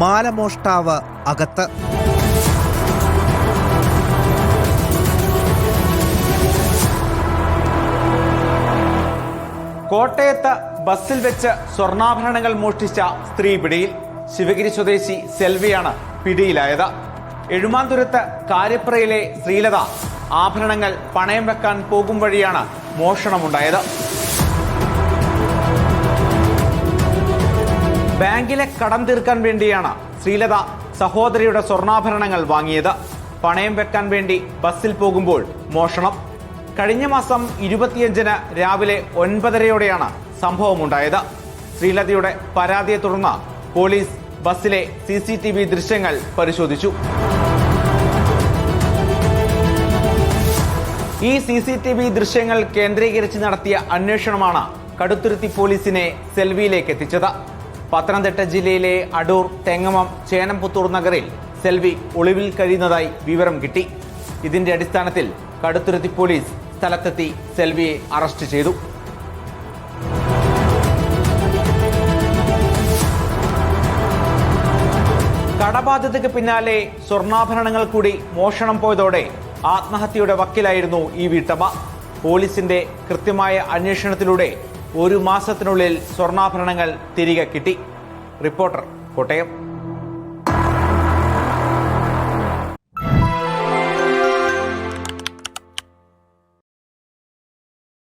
മാലമോഷ്ടാവ് അകത്ത്. കോട്ടയത്ത് ബസ്സിൽ വെച്ച് സ്വർണാഭരണങ്ങൾ മോഷ്ടിച്ച സ്ത്രീ പിടിയിൽ ശിവഗിരി സ്വദേശി സെൽവിയാണ് പിടിയിലായത്. എഴുമാന്തുരത്ത് കാര്യപ്രയിലെ ശ്രീലത ആഭരണങ്ങൾ പണയം വെക്കാൻ പോകും വഴിയാണ് മോഷണമുണ്ടായത്. ബാങ്കിലെ കടം തീർക്കാൻ വേണ്ടിയാണ് ശ്രീലത സഹോദരിയുടെ സ്വർണാഭരണങ്ങൾ വാങ്ങിയത്. പണയം വെക്കാൻ വേണ്ടി ബസ്സിൽ പോകുമ്പോൾ മോഷണം. കഴിഞ്ഞ മാസം ഇരുപത്തിയഞ്ചിന് രാവിലെ ഒൻപതരയോടെയാണ് സംഭവമുണ്ടായത്. ശ്രീലതയുടെ പരാതിയെ തുടർന്ന് പോലീസ് ബസ്സിലെ സി സി ടി വി ദൃശ്യങ്ങൾ പരിശോധിച്ചു. ഈ സി സി ടി വി ദൃശ്യങ്ങൾ കേന്ദ്രീകരിച്ച് നടത്തിയ അന്വേഷണമാണ് കടുത്തുരുത്തി പോലീസിനെ സെൽവിയിലേക്ക് എത്തിച്ചത്. പത്തനംതിട്ട ജില്ലയിലെ അടൂർ തെങ്ങമം ചേനംപുത്തൂർ നഗറിൽ സെൽവി ഒളിവിൽ കഴിയുന്നതായി വിവരം കിട്ടി. ഇതിന്റെ അടിസ്ഥാനത്തിൽ കടുത്തുരുത്തി പോലീസ് സ്ഥലത്തെത്തി സെൽവിയെ അറസ്റ്റ് ചെയ്തു. കടബാധ്യതയ്ക്ക് പിന്നാലെ സ്വർണാഭരണങ്ങൾ കൂടി മോഷണം പോയതോടെ ആത്മഹത്യയുടെ വക്കിലായിരുന്നു ഈ വീട്ടമ്മ. പോലീസിന്റെ കൃത്യമായ അന്വേഷണത്തിലൂടെ ഒരു മാസത്തിനുള്ളിൽ സ്വർണാഭരണങ്ങൾ തിരികെ കിട്ടി. റിപ്പോർട്ടർ കോട്ടയം.